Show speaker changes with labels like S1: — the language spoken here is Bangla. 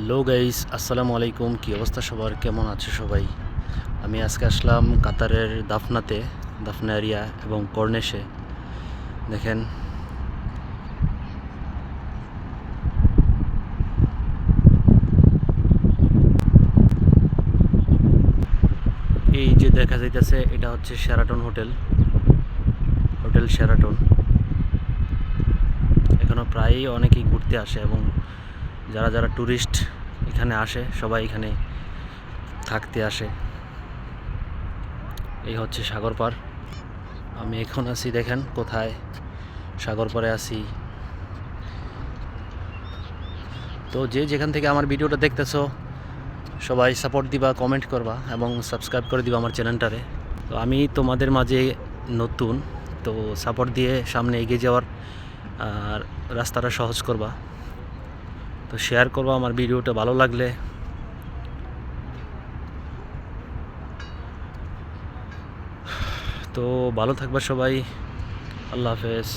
S1: হ্যালো গাইস, আসসালামু আলাইকুম। কী অবস্থা সবার? কেমন আছে সবাই? আমি আজকে আসলাম কাতারের দাফনাতে দাফনা এরিয়া এবং কর্নেশে। দেখেন। এই যে দেখা যাইতেছে, এটা হচ্ছে শেরাটন হোটেল। হোটেল শেরাটন এখানে প্রায়ই অনেকেই ঘুরতে আসে এবং যারা যারা ট্যুরিস্ট এখানে আসে, সবাই এখানে থাকতে আসে। এই হচ্ছে সাগর পার। আমি এখন আছি দেখেন কোথায় সাগর পাড়ে আছি। তো যে যেখান থেকে আমার ভিডিওটা দেখতেছো, সবাই সাপোর্ট দিবা কমেন্ট করবা এবং সাবস্ক্রাইব করে দিবা আমার চ্যানেলটারে। তো আমি তোমাদের মাঝে নতুন, তো সাপোর্ট দিয়ে সামনে এগিয়ে যাওয়ার, আর রাস্তাটা সহজ করবা। তো শেয়ার করব আমার ভিডিওটা ভালো লাগলে। তো ভালো থাকবা সবাই। আল্লাহ হাফেজ।